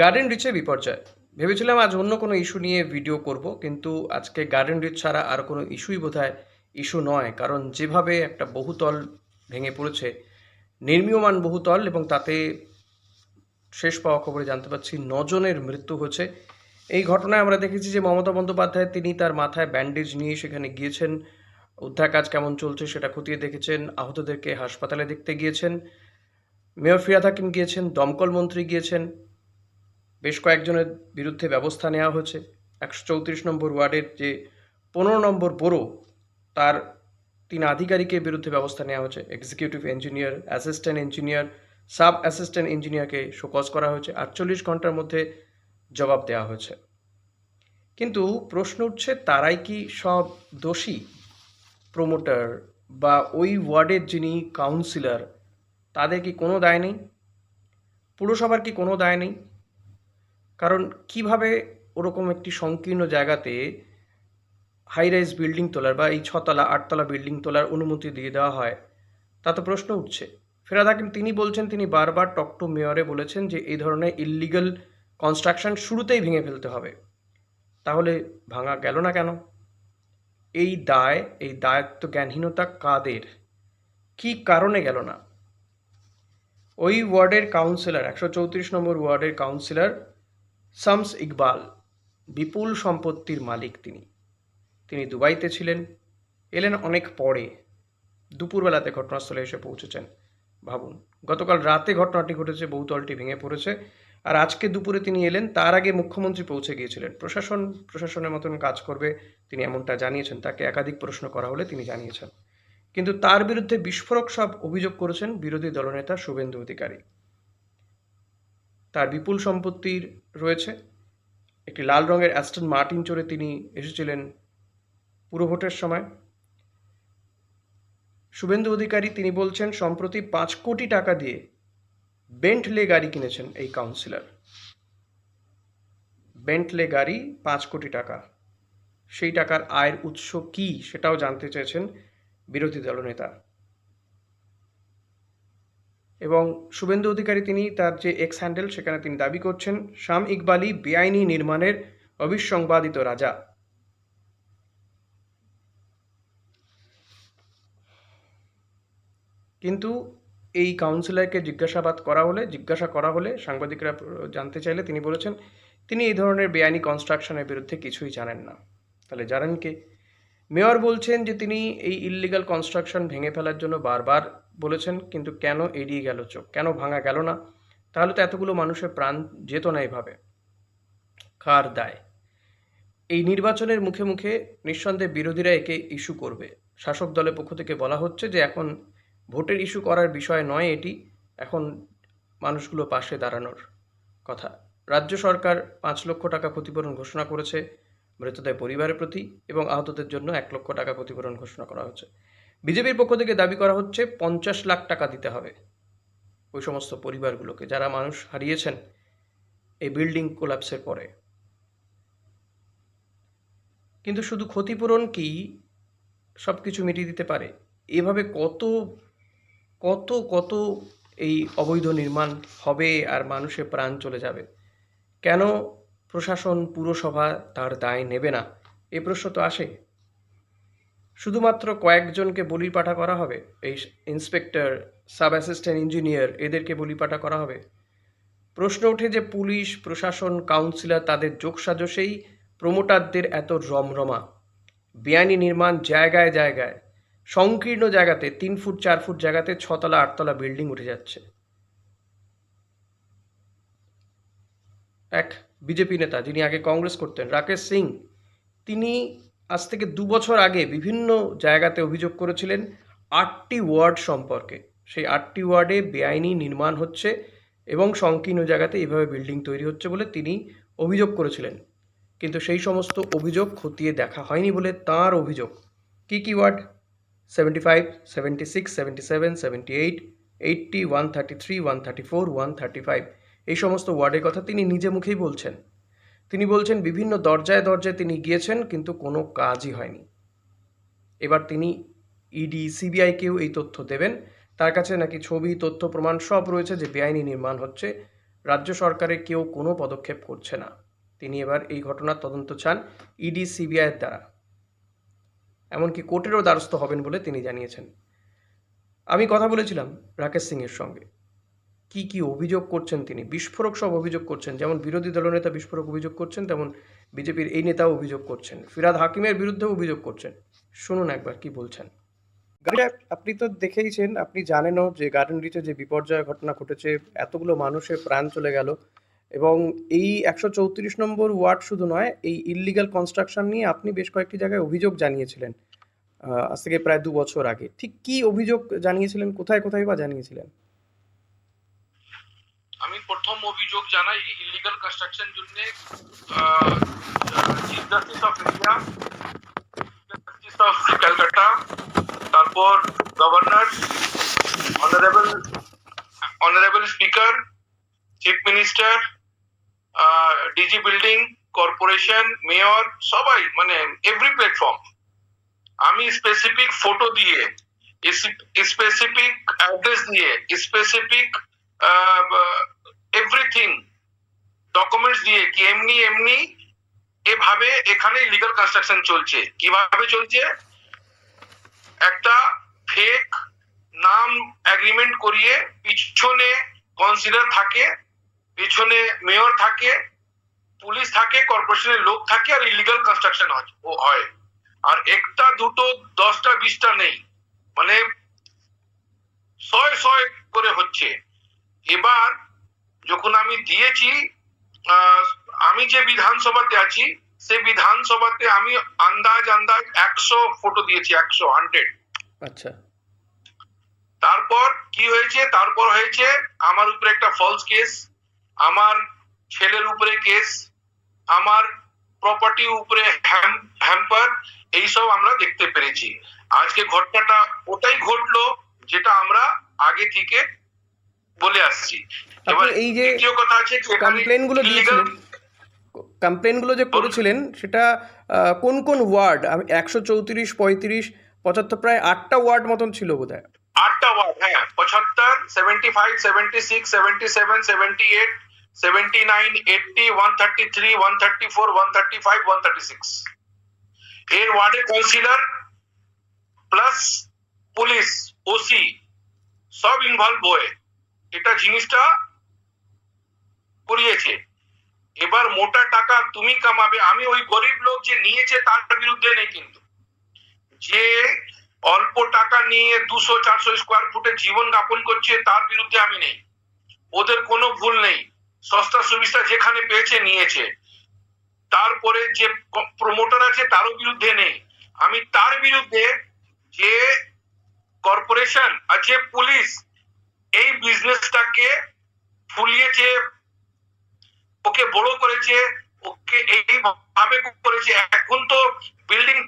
Garden রিচে বিপর্যয়। ভেবেছিলাম আজ অন্য কোনো ইস্যু নিয়ে ভিডিও করব, কিন্তু আজকে গার্ডেন রিচ ছাড়া আর কোনো ইস্যুই বোধহয় ইস্যু নয়, কারণ যেভাবে একটা বহুতল ভেঙে পড়েছে, নির্মীয়মান বহুতল এবং তাতে শেষ পাওয়া খবরে জানতে পারছি নজনের মৃত্যু হয়েছে। এই ঘটনায় আমরা দেখেছি যে মমতা বন্দ্যোপাধ্যায় তিনি তার মাথায় ব্যান্ডেজ নিয়ে সেখানে গিয়েছেন। উদ্ধার কাজ কেমন চলছে সেটা খতিয়ে দেখেছেন, আহতদেরকে হাসপাতালে দেখতে গিয়েছেন। মেয়র ফিরাদ হাকিম গিয়েছেন, দমকল মন্ত্রী গিয়েছেন। বেশ কয়েকজনের বিরুদ্ধে ব্যবস্থা নেওয়া হয়েছে। একশো চৌত্রিশ নম্বর ওয়ার্ডের যে পনেরো নম্বর বড়ো তার তিন আধিকারিকের বিরুদ্ধে ব্যবস্থা নেওয়া হয়েছে। Executive engineer assistant engineer sub assistant ইঞ্জিনিয়ারকে show cause করা হয়েছে। আটচল্লিশ ঘণ্টার মধ্যে জবাব দেওয়া হয়েছে। কিন্তু প্রশ্ন উঠছে, তারাই কি সব দোষী? প্রমোটার বা ওই ওয়ার্ডের যিনি কাউন্সিলর তাদের কি কোনো দায় নেই? পুরসভার কি কোনো দায় নেই? কারণ কীভাবে ওরকম একটি সংকীর্ণ জায়গাতে হাই রাইজ বিল্ডিং তোলার বা এই ছতলা, আটতলা বিল্ডিং তোলার অনুমতি দিয়ে দেওয়া হয়, তা তো প্রশ্ন উঠছে। ফেরাদ হাকিম তিনি বলছেন, তিনি বারবার টক টু মেয়রে বলেছেন যে এই ধরনের ইললিগাল কনস্ট্রাকশন শুরুতেই ভেঙে ফেলতে হবে। তাহলে ভাঙা গেল না কেন? এই দায়, এই দায়িত্ব জ্ঞানহীনতা কাদের? কি কারণে গেল না? ওই ওয়ার্ডের কাউন্সিলর একশো চৌত্রিশ নম্বর ওয়ার্ডের কাউন্সিলর শামস ইকবাল, বিপুল সম্পত্তির মালিক তিনি। তিনি দুবাইতে ছিলেন। এলেন অনেক পরে। দুপুরবেলাতে ঘটনাস্থলে এসে পৌঁছেছেন। ভাবুন, গতকাল রাতে ঘটনাটি ঘটেছে, বহুতলটি ভেঙে পড়েছে। আর আজকে দুপুরে তিনি এলেন, তার আগে মুখ্যমন্ত্রী পৌঁছে গিয়েছিলেন। প্রশাসন, প্রশাসনের মতন কাজ করবে, তিনি এমনটা জানিয়েছেন। তাকে একাধিক প্রশ্ন করা হলে তিনি জানিয়েছেন। কিন্তু তার বিরুদ্ধে বিস্ফোরক সব অভিযোগ করেছেন বিরোধী দলনেতা শুভেন্দু অধিকারী। তার বিপুল সম্পত্তির রয়েছে। একটি লাল রঙের অ্যাস্টন মার্টিন চড়ে তিনি এসেছিলেন পুরো ভোটের সময়। শুভেন্দু অধিকারী তিনি বলছেন, সম্প্রতি পাঁচ কোটি টাকা দিয়ে বেন্টলে গাড়ি কিনেছেন এই কাউন্সিলর। বেন্টলে গাড়ি পাঁচ কোটি টাকা। সেই টাকার আয়ের উৎস কী সেটাও জানতে চেয়েছেন বিরোধী দলনেতা। এবং শুভেন্দু অধিকারী তিনি তার যে এক্স হ্যান্ডেল সেখানে তিনি দাবি করছেন, শাম ইকবালি বেআইনি নির্মাণের অবিসংবাদিত রাজা। কিন্তু এই কাউন্সিলরকে জিজ্ঞাসাবাদ করা হলে, জিজ্ঞাসা করা হলে সাংবাদিকরা জানতে চাইলে তিনি বলেছেন, তিনি এই ধরনের বেআইনি কনস্ট্রাকশনের বিরুদ্ধে কিছুই জানেন না। তাহলে জানেন কে? মেয়র বলছেন যে তিনি এই ইললিগাল কনস্ট্রাকশন ভেঙে ফেলার জন্য বারবার বলেছেন, কিন্তু কেন এড়িয়ে গেল চোখ? কেন ভাঙা গেল না? তাহলে তো এতগুলো মানুষের প্রাণ যেত না এভাবে। কার দায়? এই নির্বাচনের মুখে মুখে নিঃসন্দেহে বিরোধীরা একে ইস্যু করবে। শাসক দলের পক্ষ থেকে বলা হচ্ছে যে, এখন ভোটের ইস্যু করার বিষয় নয় এটি, এখন মানুষগুলো পাশে দাঁড়ানোর কথা। রাজ্য সরকার পাঁচ লক্ষ টাকা ক্ষতিপূরণ ঘোষণা করেছে মৃতদের পরিবারের প্রতি এবং আহতদের জন্য এক লক্ষ টাকা ক্ষতিপূরণ ঘোষণা করা হচ্ছে বিজেপির পক্ষ থেকে দাবি করা হচ্ছে পঞ্চাশ লাখ টাকা দিতে হবে ওই সমস্ত পরিবারগুলোকে। যারা মানুষ হারিয়েছেন এই বিল্ডিং কোলাপসের পরে। কিন্তু শুধু ক্ষতিপূরণ কি সব কিছু মিটিয়ে দিতে পারে? এভাবে কত কত কত এই অবৈধ নির্মাণ হবে আর মানুষের প্রাণ চলে যাবে? কেন প্রশাসন, পুরসভা তার দায় নেবে না? এ প্রশ্ন তো আসে। শুধুমাত্র কয়েকজনকে বলি পাঠা করা হবে? এই ইন্সপেক্টর, সাব অ্যাসিস্ট্যান্ট ইঞ্জিনিয়ার, এদেরকে বলি পাঠা করা হবে? প্রশ্ন ওঠে যে পুলিশ, প্রশাসন, কাউন্সিলর তাদের যোগসাজশেই প্রমোটারদের এত রমরমা। বেআইনি নির্মাণ জায়গায় জায়গায়, সংকীর্ণ জায়গাতে, তিন ফুট, চার ফুট জায়গাতে ছতলা, আটতলা বিল্ডিং উঠে যাচ্ছে। এক বিজেপি নেতা যিনি আগে কংগ্রেস করতেন, রাকেশ সিং, তিনি আজ থেকে দু বছর আগে বিভিন্ন জায়গাতে অভিযোগ করেছিলেন আটটি ওয়ার্ড সম্পর্কে। সেই আটটি ওয়ার্ডে বেআইনি নির্মাণ হচ্ছে এবং সংকীর্ণ জায়গাতে এইভাবে বিল্ডিং তৈরি হচ্ছে বলে তিনি অভিযোগ করেছিলেন। কিন্তু সেই সমস্ত অভিযোগ খতিয়ে দেখা হয়নি বলে তাঁর অভিযোগ। কী কী ward? Seventy five, seventy six, seventy seven, seventy eight, eighty, one thirty three, one thirty four, one thirty five. এই সমস্ত ওয়ার্ডের কথা তিনি নিজে মুখেই বলছেন। তিনি বলছেন, বিভিন্ন দরজায় দরজায় তিনি গিয়েছেন, কিন্তু কোনো কাজই হয়নি। এবার তিনি ইডি সিবিআইকেও এই তথ্য দেবেন। তার কাছে নাকি ছবি, তথ্য, প্রমাণ সব রয়েছে যে বেআইনি নির্মাণ হচ্ছে। রাজ্য সরকারের কেউ কোনো পদক্ষেপ করছে না। তিনি এবার এই ঘটনার তদন্ত চান ইডি সিবিআইয়ের দ্বারা। এমনকি কোর্টেরও দ্বারস্থ হবেন বলে তিনি জানিয়েছেন। আমি কথা বলেছিলাম রাকেশ সিংয়ের সঙ্গে। কি কি অভিযোগ করছেন তিনি? বিস্ফোরক সব অভিযোগ করছেন। যেমন বিরোধী দলনেতা বিস্ফোরক অভিযোগ করছেন, তেমন বিজেপির এই নেতাও অভিযোগ করছেন। ফিরাদ হাকিমের বিরুদ্ধেও অভিযোগ করছেন। শুনুন একবার কি বলছেন। আপনি তো দেখেইছেন, আপনি জানেনও যে গার্ডেন রিচে যে বিপর্যয় ঘটনা ঘটেছে, এতগুলো মানুষের প্রাণ চলে গেল এবং এই একশো চৌত্রিশ নম্বর ওয়ার্ড শুধু নয়, এই ইললিগাল কনস্ট্রাকশন নিয়ে আপনি বেশ কয়েকটি জায়গায় অভিযোগ জানিয়েছিলেন আজ থেকে প্রায় দু বছর আগে। ঠিক কি অভিযোগ জানিয়েছিলেন, কোথায় কোথায় বা জানিয়েছিলেন? আমি প্রথম অভিযোগ জানাই ইলিগাল কনস্ট্রাকশন জন্য chief justice of India justice of Calcutta তারপর governor honourable honourable speaker chief minister DG building corporation mayor সবাই মানে এভরি প্ল্যাটফর্ম আমি স্পেসিফিক ফটো দিয়ে স্পেসিফিক অ্যাড্রেস দিয়ে স্পেসিফিক এভরিথিং ডকুমেন্টস দিয়ে কি এমনি এমনি এভাবে এখানে লিগাল কনস্ট্রাকশন চলছে। কীভাবে চলছে? একটা ফেক নাম এগ্রিমেন্ট করিয়ে পিছনে কনসিডার থাকে, পিছনে মেয়র থাকে পুলিশ থাকে কর্পোরেশনের লোক থাকে আর ইলিগাল কনস্ট্রাকশন হয়। আর একটা, দুটো, দশটা, বিশটা নেই। মানে ছয় ছয় করে হচ্ছে। এবার যখন আমি দিয়েছি আমি যে বিধানসভাতে আছি সে বিধানসভাতে আমি আন্দাজ আন্দাজ একশো ফটো দিয়েছি একশো হান্ড্রেড আচ্ছা। তারপর কি হয়েছে? তারপর হয়েছে আমার উপরে একটা ফলস কেস আমার ছেলের উপরে কেস আমার প্রপার্টি উপরে হ্যাম্পার এইসব আমরা দেখতে পেরেছি। আজকে ঘটনাটা ওটাই ঘটলো যেটা আমরা আগে থেকে বলে আসছি। এবার এই যে দ্বিতীয় কথা আছে কি এখানে কমপ্লেনগুলো illegal- দিয়েছিলেন কমপ্লেনগুলো যে করেছিলেন সেটা কোন কোন ওয়ার্ড? আমি একশো চৌত্রিশ পঁয়ত্রিশ পঁচাত্তর প্রায় আটটা ওয়ার্ড মতন ছিল বোধ হয় আটটা ওয়ার্ড হ্যাঁ পঁচাত্তর seventy five seventy six seventy seven seventy eight seventy nine eighty one thirty three one thirty four one thirty five one thirty six এর ওয়ার্ডে কাউন্সিলর প্লাস পুলিশ ওসি সব ইনভলভ হয়ে এটা জিনিসটা করিয়েছে। এবার মোটা টাকা তুমি কামাবে। আমি ওই গরিব লোক যে নিয়েছে তার বিরুদ্ধে নেই কিন্তু। যে অল্প টাকা নিয়ে দুশো, চারশো স্কোয়ার ফুটে জীবন যাপন করছে, তার বিরুদ্ধে আমি নেই। ওদের কোনো ভুল নেই। সস্তা সুবিধা যেখানে পেয়েছে, নিয়েছে। তারপরে যে প্রমোটার আছে, তারও বিরুদ্ধে নেই। আমি তার বিরুদ্ধে যে কর্পোরেশন আর যে পুলিশ এই বিজনেসটাকে ফুলিয়েছে ওকে বড় করেছে ওকে এইভাবে করেছে। এখন তো বিল্ডিং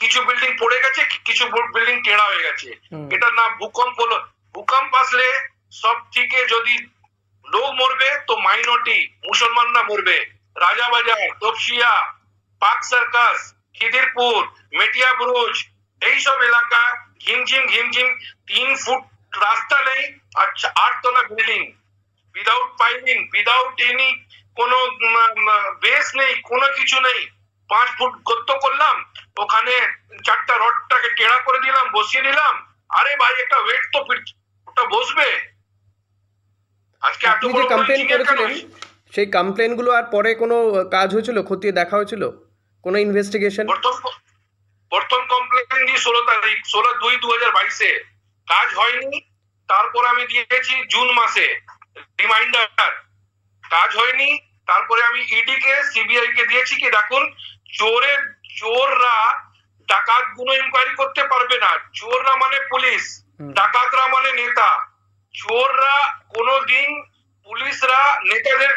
কিছু বিল্ডিং পড়ে গেছে কিছু বিল্ডিং টেড়া হয়ে গেছে। এটা না ভূকম্প হলো। ভূকম্প আসলে সব থেকে যদি লোক মরবে তো মাইনরিটি মুসলমানরা মরবে। রাজাবাজার তপসিয়া পাক সার্কাস খিদিরপুর মেটিয়া বুরুজ এইসব এলাকা ঘিমঝিম ঘিমঝিম তিন ফুট রাস্তা নেই চা- আটতলা building without piling without any কোনো বেস নেই কোনো কিছু নেই। পাঁচ ফুট গর্ত করলাম ওখানে চারটা রডটাকে টেড়া করে দিলাম বসিয়ে দিলাম। আরে ভাই একটা ওয়েট তো ওটা বসবে? আজকে এত বড় কমপ্লেন করেছিলেন? সেই কমপ্লেনগুলো আর পরে কোনো কাজ হয়েছিল খতিয়ে দেখা হয়েছিল? কোনো ইনভেস্টিগেশন প্রথম প্রথম কমপ্লেন দিই ষোলো তারিখ ষোলো দুই দু হাজার বাইশে। কাজ হয়নি তারপর আমি দিয়েছি জুন মাসে রিমাইন্ডার কাজ হয়নি তারপরে আমি ইডি কে সিবিআই কে দিয়েছি কি দেখুন চোরের চোররা ডাকাতগুলো ইনকোয়ারি করতে পারবে না। চোররা মানে পুলিশ ডাকাতরা মানে নেতা। চোররা কোনোদিন পুলিশরা নেতাদের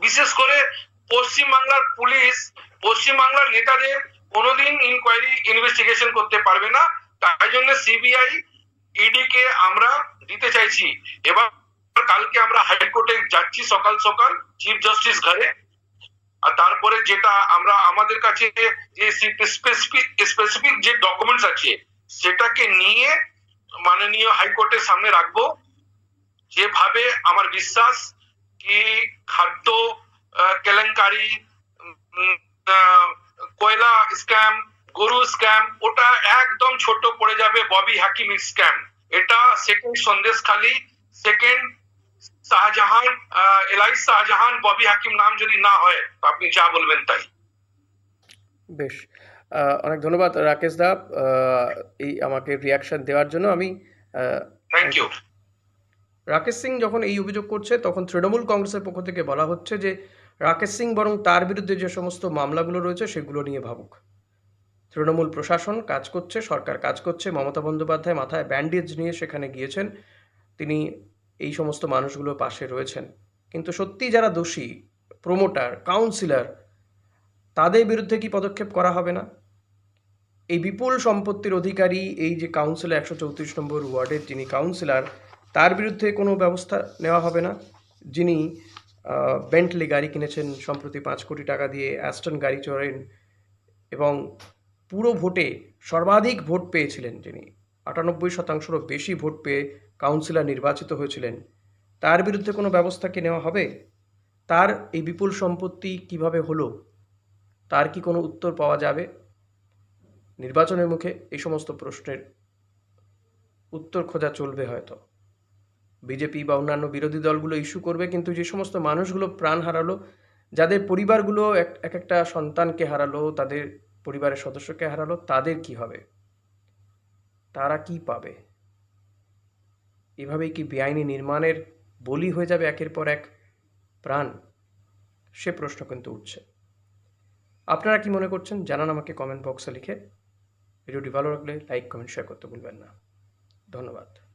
বিশেষ করে পশ্চিম বাংলার পুলিশ পশ্চিম বাংলার নেতাদের কোনোদিন ইনকোয়ারি ইনভেস্টিগেশন করতে পারবে না। তাই জন্য সিবিআই ইডি কে আমরা দিতে চাইছি। এবার কালকে আমরা হাইকোর্টে যাচ্ছি সকাল সকাল চিফ জাস্টিস ঘরে। আর তারপরে যেটা আমরা আমাদের কাছে যে স্পেসিফিক স্পেসিফিক যে ডকুমেন্টস আছে, সেটাকে নিয়ে মাননীয় হাইকোর্টের সামনে রাখব। যেভাবে আমার বিশ্বাস কি খাদ্য কেলেঙ্কারি কয়লা স্ক্যাম গরু স্ক্যাম ওটা একদম ছোট পড়ে যাবে ববি হাকিম স্ক্যাম এটা second Sandeshkhali second Shahjahan এলাই শাহজাহান ববি হাকিম নাম যদি না হয় আপনি যা বলবেন তাই। বেশ অনেক ধন্যবাদ রাকেশ দা এই আমাকে রিয়াকশন দেওয়ার জন্য। আমি থ্যাংক ইউ রাকেশ সিং যখন এই অভিযোগ করছে তখন তৃণমূল কংগ্রেসের পক্ষ থেকে বলা হচ্ছে যে রাকেশ সিং বরং তার বিরুদ্ধে যে সমস্ত মামলাগুলো রয়েছে সেগুলো নিয়ে ভাবুক। তৃণমূল প্রশাসন কাজ করছে, সরকার কাজ করছে, মমতা বন্দ্যোপাধ্যায় মাথায় ব্যান্ডেজ নিয়ে সেখানে গিয়েছেন, তিনি এই সমস্ত মানুষগুলো পাশে রয়েছেন। কিন্তু সত্যি যারা দোষী প্রমোটার কাউন্সিলর তাদের বিরুদ্ধে কি পদক্ষেপ করা হবে না? এই বিপুল সম্পত্তির অধিকারী, এই যে কাউন্সিলর একশো চৌত্রিশ নম্বর ওয়ার্ডের যিনি কাউন্সিলর তার বিরুদ্ধে কোনো ব্যবস্থা নেওয়া হবে না। যিনি বেন্টলি গাড়ি কিনেছেন সম্প্রতি পাঁচ কোটি টাকা দিয়ে অ্যাস্টন গাড়ি চড়েন এবং পুরো ভোটে সর্বাধিক ভোট পেয়েছিলেন তিনি। আটানব্বই শতাংশেরও বেশি ভোট পেয়ে কাউন্সিলর নির্বাচিত হয়েছিলেন। তার বিরুদ্ধে কোনো ব্যবস্থা কি নেওয়া হবে? তার এই বিপুল সম্পত্তি কীভাবে হলো? তার কি কোনো উত্তর পাওয়া যাবে? নির্বাচনের মুখে এই সমস্ত প্রশ্নের উত্তর খোঁজা চলবে হয়তো। বিজেপি বা অন্যান্য বিরোধী দলগুলো ইস্যু করবে, কিন্তু যে সমস্ত মানুষগুলো প্রাণ হারালো, যাদের পরিবারগুলো এক এক একটা সন্তানকে হারালো, তাদের পরিবারের সদস্যকে হারালো, তাদের কি হবে? তারা কি পাবে? এভাবেই কি বেআইনি নির্মাণের বলি হয়ে যাবে একের পর এক? প্রাণ। সে প্রশ্ন কিন্তু উঠছে। আপনারা কি মনে করছেন? জানান আমাকে কমেন্ট বক্সে লিখে। ভিডিওটি ভালো লাগলে লাইক, কমেন্ট শেয়ার করতে ভুলবেন না। ধন্যবাদ।